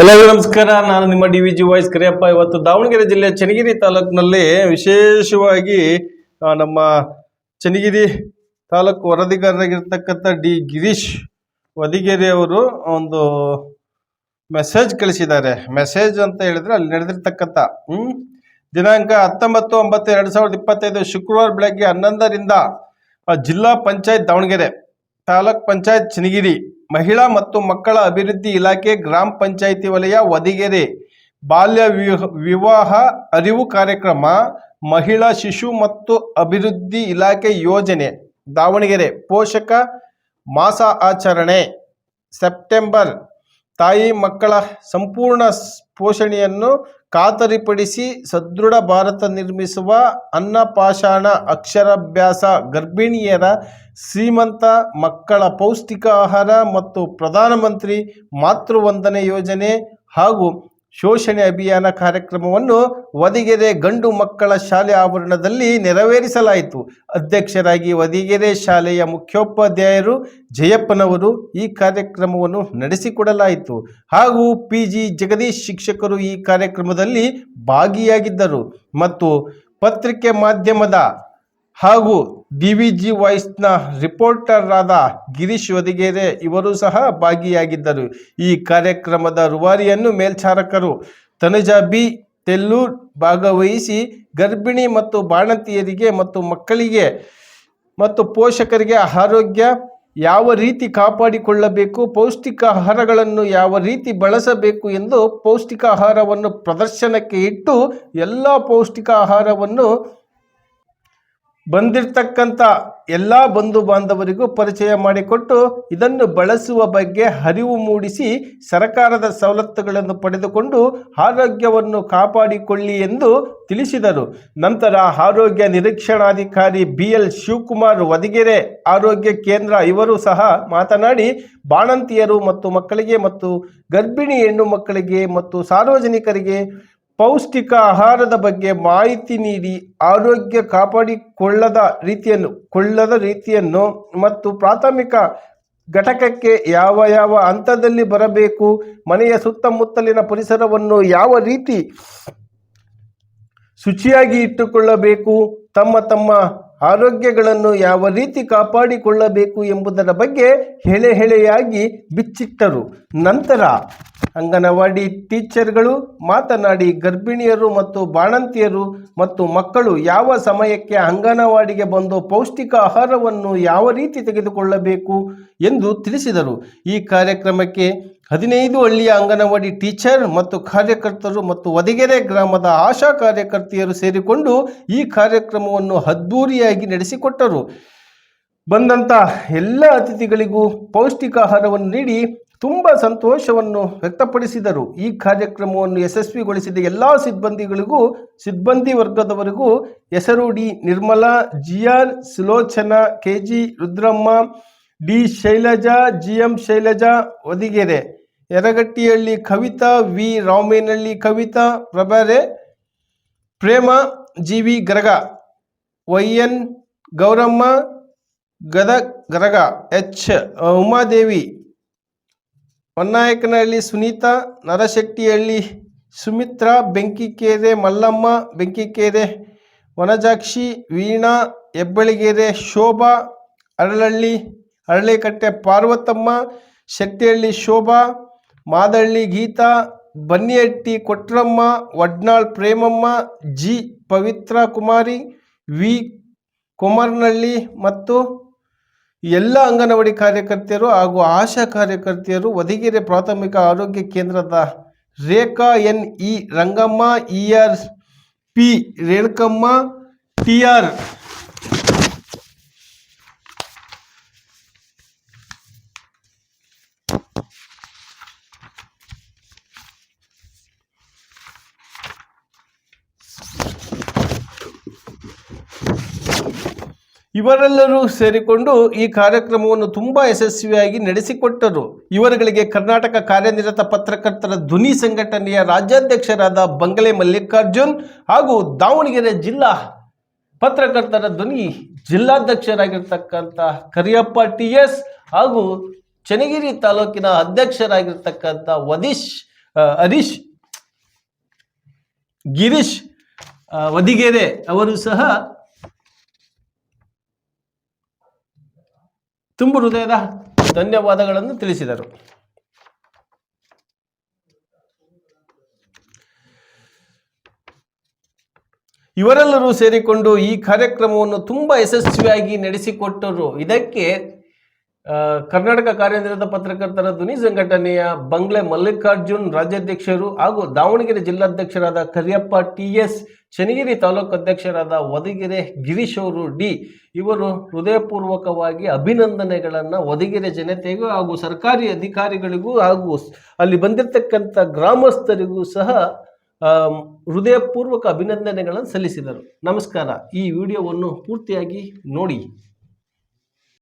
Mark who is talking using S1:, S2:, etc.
S1: ಎಲ್ಲರಿಗೂ ನಮಸ್ಕಾರ. ನಾನು ನಿಮ್ಮ D V G voice Kariyappa. ಇವತ್ತು ದಾವಣಗೆರೆ ಜಿಲ್ಲೆ ಚನ್ನಗಿರಿ ತಾಲೂಕಿನಲ್ಲಿ ವಿಶೇಷವಾಗಿ ನಮ್ಮ ಚನ್ನಗಿರಿ ತಾಲೂಕು ವರದಿಗಾರರಾಗಿರ್ತಕ್ಕಂಥ ಡಿ ಗಿರೀಶ್ ವದಿಗೆರೆ ಅವರು ಒಂದು ಮೆಸೇಜ್ ಕಳಿಸಿದ್ದಾರೆ. ಮೆಸೇಜ್ ಅಂತ ಹೇಳಿದ್ರೆ ಅಲ್ಲಿ ನಡೆದಿರ್ತಕ್ಕಂಥ ದಿನಾಂಕ ಹತ್ತೊಂಬತ್ತು ಒಂಬತ್ತು ಎರಡು ಸಾವಿರದ ಇಪ್ಪತ್ತೈದು ಶುಕ್ರವಾರ ಬೆಳಗ್ಗೆ ಹನ್ನೊಂದರಿಂದ ಜಿಲ್ಲಾ ಪಂಚಾಯತ್ ದಾವಣಗೆರೆ. ತಾಲೂಕ್ ಪಂಚಾಯತ್ ಚನ್ನಗಿರಿ ಮಹಿಳಾ ಮತ್ತು ಮಕ್ಕಳ ಅಭಿವೃದ್ಧಿ ಇಲಾಖೆ ಗ್ರಾಮ ಪಂಚಾಯಿತಿ ವಲಯ ವದಿಗೆರೆ. ಬಾಲ್ಯ ವಿವಾಹ- ಅರಿವು ಕಾರ್ಯಕ್ರಮ, ಮಹಿಳಾ ಶಿಶು ಮತ್ತು ಅಭಿವೃದ್ಧಿ ಇಲಾಖೆ ಯೋಜನೆ, ದಾವಣಗೆರೆ ಪೋಷಕ ಮಾಸ ಆಚರಣೆ. ಸೆಪ್ಟೆಂಬರ್, ತಾಯಿ ಮಕ್ಕಳ ಸಂಪೂರ್ಣ ಪೋಷಣೆಯನ್ನು ಖಾತರಿಪಡಿಸಿ ಸದೃಢ ಭಾರತ ನಿರ್ಮಿಸುವ ಅನ್ನಪಾಷಾಣ ಅಕ್ಷರಾಭ್ಯಾಸ ಗರ್ಭಿಣಿಯರ ಶ್ರೀಮಂತ ಮಕ್ಕಳ ಪೌಷ್ಟಿಕ ಆಹಾರ ಮತ್ತು ಪ್ರಧಾನಮಂತ್ರಿ ಮಾತೃವಂದನೆ ಯೋಜನೆ ಹಾಗೂ ಶೋಷಣೆ ಅಭಿಯಾನ ಕಾರ್ಯಕ್ರಮವನ್ನು ವದಿಗೆರೆ ಗಂಡು ಮಕ್ಕಳ ಶಾಲೆ ಆವರಣದಲ್ಲಿ ನೆರವೇರಿಸಲಾಯಿತು. ಅಧ್ಯಕ್ಷರಾಗಿ ವದಿಗೆರೆ ಶಾಲೆಯ ಮುಖ್ಯೋಪಾಧ್ಯಾಯರು ಜಯಪ್ಪನವರು ಈ ಕಾರ್ಯಕ್ರಮವನ್ನು ನಡೆಸಿಕೊಡಲಾಯಿತು. ಹಾಗೂ ಪಿ ಜಿ ಜಗದೀಶ್ ಶಿಕ್ಷಕರು ಈ ಕಾರ್ಯಕ್ರಮದಲ್ಲಿ ಭಾಗಿಯಾಗಿದ್ದರು. ಮತ್ತು ಪತ್ರಿಕೆ ಮಾಧ್ಯಮದ ಹಾಗೂ ಡಿ ವಿ ಜಿ ವಾಯ್ಸ್ನ ರಿಪೋರ್ಟರ್ ಗಿರೀಶ್ ವದಿಗೆರೆ ಇವರು ಸಹ ಭಾಗಿಯಾಗಿದ್ದರು. ಈ ಕಾರ್ಯಕ್ರಮದ ರುವಾರಿಯನ್ನು ಮೇಲ್ಚಾರಕರು ತನುಜಾ ಬಿ ತೆಲ್ಲೂರ್ ಭಾಗವಹಿಸಿ ಗರ್ಭಿಣಿ ಮತ್ತು ಬಾಣಂತಿಯರಿಗೆ ಮತ್ತು ಮಕ್ಕಳಿಗೆ ಮತ್ತು ಪೋಷಕರಿಗೆ ಆರೋಗ್ಯ ಯಾವ ರೀತಿ ಕಾಪಾಡಿಕೊಳ್ಳಬೇಕು ಪೌಷ್ಟಿಕ ಆಹಾರಗಳನ್ನು ಯಾವ ರೀತಿ ಬಳಸಬೇಕು ಎಂದು ಪೌಷ್ಟಿಕ ಆಹಾರವನ್ನು ಪ್ರದರ್ಶನಕ್ಕೆ ಇಟ್ಟು ಎಲ್ಲ ಪೌಷ್ಟಿಕ ಆಹಾರವನ್ನು ಬಂದಿರತಕ್ಕಂಥ ಎಲ್ಲ ಬಂಧು ಬಾಂಧವರಿಗೂ ಪರಿಚಯ ಮಾಡಿಕೊಟ್ಟು ಇದನ್ನು ಬಳಸುವ ಬಗ್ಗೆ ಅರಿವು ಮೂಡಿಸಿ ಸರಕಾರದ ಸವಲತ್ತುಗಳನ್ನು ಪಡೆದುಕೊಂಡು ಆರೋಗ್ಯವನ್ನು ಕಾಪಾಡಿಕೊಳ್ಳಿ ಎಂದು ತಿಳಿಸಿದರು. ನಂತರ ಆರೋಗ್ಯ ನಿರೀಕ್ಷಣಾಧಿಕಾರಿ ಬಿ ಎಲ್ ಶಿವಕುಮಾರ್ ವದಗೆರೆ ಆರೋಗ್ಯ ಕೇಂದ್ರ ಇವರು ಸಹ ಮಾತನಾಡಿ, ಬಾಣಂತಿಯರು ಮತ್ತು ಮಕ್ಕಳಿಗೆ ಮತ್ತು ಗರ್ಭಿಣಿ ಹೆಣ್ಣು ಮಕ್ಕಳಿಗೆ ಮತ್ತು ಸಾರ್ವಜನಿಕರಿಗೆ ಪೌಷ್ಟಿಕ ಆಹಾರದ ಬಗ್ಗೆ ಮಾಹಿತಿ ನೀಡಿ ಆರೋಗ್ಯ ಕಾಪಾಡಿಕೊಳ್ಳದ ರೀತಿಯನ್ನು, ಕೊಳ್ಳದ ರೀತಿಯನ್ನು ಮತ್ತು ಪ್ರಾಥಮಿಕ ಘಟಕಕ್ಕೆ ಯಾವ ಯಾವ ಹಂತದಲ್ಲಿ ಬರಬೇಕು, ಮನೆಯ ಸುತ್ತಮುತ್ತಲಿನ ಪರಿಸರವನ್ನು ಯಾವ ರೀತಿ ಶುಚಿಯಾಗಿ ಇಟ್ಟುಕೊಳ್ಳಬೇಕು, ತಮ್ಮ ತಮ್ಮ ಆರೋಗ್ಯಗಳನ್ನು ಯಾವ ರೀತಿ ಕಾಪಾಡಿಕೊಳ್ಳಬೇಕು ಎಂಬುದರ ಬಗ್ಗೆ ಹೆಳೆ ಹೆಳೆಯಾಗಿ ಬಿಚ್ಚಿಟ್ಟರು. ನಂತರ ಅಂಗನವಾಡಿ ಟೀಚರ್ಗಳು, ಮಾತನಾಡಿ ಗರ್ಭಿಣಿಯರು ಮತ್ತು ಬಾಣಂತಿಯರು ಮತ್ತು ಮಕ್ಕಳು ಯಾವ ಸಮಯಕ್ಕೆ ಅಂಗನವಾಡಿಗೆ ಬಂದು ಪೌಷ್ಟಿಕ ಆಹಾರವನ್ನು ಯಾವ ರೀತಿ ತೆಗೆದುಕೊಳ್ಳಬೇಕು ಎಂದು ತಿಳಿಸಿದರು. ಈ ಕಾರ್ಯಕ್ರಮಕ್ಕೆ ಹದಿನೈದು ಹಳ್ಳಿಯ ಅಂಗನವಾಡಿ ಟೀಚರ್ ಮತ್ತು ಕಾರ್ಯಕರ್ತರು ಮತ್ತು ವದಿಗೆರೆ ಗ್ರಾಮದ ಆಶಾ ಕಾರ್ಯಕರ್ತೆಯರು ಸೇರಿಕೊಂಡು ಈ ಕಾರ್ಯಕ್ರಮವನ್ನು ಅದ್ಧೂರಿಯಾಗಿ ನಡೆಸಿಕೊಟ್ಟರು. ಬಂದಂಥ ಎಲ್ಲ ಅತಿಥಿಗಳಿಗೂ ಪೌಷ್ಟಿಕ ಆಹಾರವನ್ನು ನೀಡಿ ತುಂಬ ಸಂತೋಷವನ್ನು ವ್ಯಕ್ತಪಡಿಸಿದರು. ಈ ಕಾರ್ಯಕ್ರಮವನ್ನು ಯಶಸ್ವಿಗೊಳಿಸಿದ ಎಲ್ಲ ಸಿಬ್ಬಂದಿಗಳಿಗೂ, ಸಿಬ್ಬಂದಿ ವರ್ಗದವರಿಗೂ ಹೆಸರು D Nirmala G R Sulochana K G Rudramma, D Shailaja G M Shailaja, Vadigere Yaragattihalli Kavitha, V. Ramenahalli Kavitha, ಪ್ರಭಾರೆ Prema G V Garaga Y N Gowramma, ಗದ Garaga, H. Umadevi, Honnayakanahalli Sunitha, Narashettihalli Sumitra, Benkikere Mallamma, Benkikere Vanajakshi, Veena, Hebbaligere Shobha Aralahalli Aralekatte Parvathamma, Shettihalli Shobha Madalli Geetha Bannihatti Kotramma, Vadnal Premamma, G. Pavithra Kumari, V. Kumarnalli ಮತ್ತು ಎಲ್ಲ ಅಂಗನವಾಡಿ ಕಾರ್ಯಕರ್ತೆಯರು ಹಾಗೂ ಆಶಾ ಕಾರ್ಯಕರ್ತೆಯರು ವದಿಗೆರೆ ಪ್ರಾಥಮಿಕ ಆರೋಗ್ಯ ಕೇಂದ್ರದ Rekha N. E. Rangamma, E. R. P. Renukamma, T. R. ಇವರೆಲ್ಲರೂ ಸೇರಿಕೊಂಡು ಈ ಕಾರ್ಯಕ್ರಮವನ್ನು ತುಂಬಾ ಯಶಸ್ವಿಯಾಗಿ ನಡೆಸಿಕೊಟ್ಟರು. ಇವರುಗಳಿಗೆ ಕರ್ನಾಟಕ ಕಾರ್ಯನಿರತ ಪತ್ರಕರ್ತರ ಧ್ವನಿ ಸಂಘಟನೆಯ ರಾಜ್ಯಾಧ್ಯಕ್ಷರಾದ ಬಂಗಲೆ ಮಲ್ಲಿಕಾರ್ಜುನ್ ಹಾಗೂ ದಾವಣಗೆರೆ ಜಿಲ್ಲಾ ಪತ್ರಕರ್ತರ ಧ್ವನಿ ಜಿಲ್ಲಾಧ್ಯಕ್ಷರಾಗಿರ್ತಕ್ಕಂಥ ಕರಿಯಪ್ಪ ಟಿ ಎಸ್ ಹಾಗೂ ಚನ್ನಗಿರಿ ತಾಲೂಕಿನ ಅಧ್ಯಕ್ಷರಾಗಿರ್ತಕ್ಕಂಥ ವದೀಶ್ ಹರೀಶ್, ಗಿರೀಶ್ ವದಿಗೆರೆ ಅವರು ಸಹ ತುಂಬು ಹೃದಯದ ಧನ್ಯವಾದಗಳನ್ನು ತಿಳಿಸಿದರು. ಇವರೆಲ್ಲರೂ ಸೇರಿಕೊಂಡು ಈ ಕಾರ್ಯಕ್ರಮವನ್ನು ತುಂಬ ಯಶಸ್ವಿಯಾಗಿ ನಡೆಸಿಕೊಟ್ಟರು. ಇದಕ್ಕೆ ಕರ್ನಾಟಕ ಕಾರ್ಯನಿರತ ಪತ್ರಕರ್ತರ ಧ್ವನಿ ಸಂಘಟನೆಯ ಬಂಗ್ಲೆ ಮಲ್ಲಿಕಾರ್ಜುನ್ ರಾಜ್ಯಾಧ್ಯಕ್ಷರು ಹಾಗೂ ದಾವಣಗೆರೆ ಜಿಲ್ಲಾಧ್ಯಕ್ಷರಾದ ಕರಿಯಪ್ಪ ಟಿ ಎಸ್ ಚನ್ನಗಿರಿ ತಾಲೂಕು ಅಧ್ಯಕ್ಷರಾದ ಒದಗಿರೆ ಗಿರೀಶ್ ಅವರು ಡಿ. ಇವರು ಹೃದಯಪೂರ್ವಕವಾಗಿ ಅಭಿನಂದನೆಗಳನ್ನು ಒದಗಿರೆ ಜನತೆಗೂ ಹಾಗೂ ಸರ್ಕಾರಿ ಅಧಿಕಾರಿಗಳಿಗೂ ಹಾಗೂ ಅಲ್ಲಿ ಬಂದಿರತಕ್ಕಂಥ ಗ್ರಾಮಸ್ಥರಿಗೂ ಸಹ ಹೃದಯಪೂರ್ವಕ ಅಭಿನಂದನೆಗಳನ್ನು ಸಲ್ಲಿಸಿದರು. ನಮಸ್ಕಾರ. ಈ ವಿಡಿಯೋವನ್ನು ಪೂರ್ತಿಯಾಗಿ ನೋಡಿ.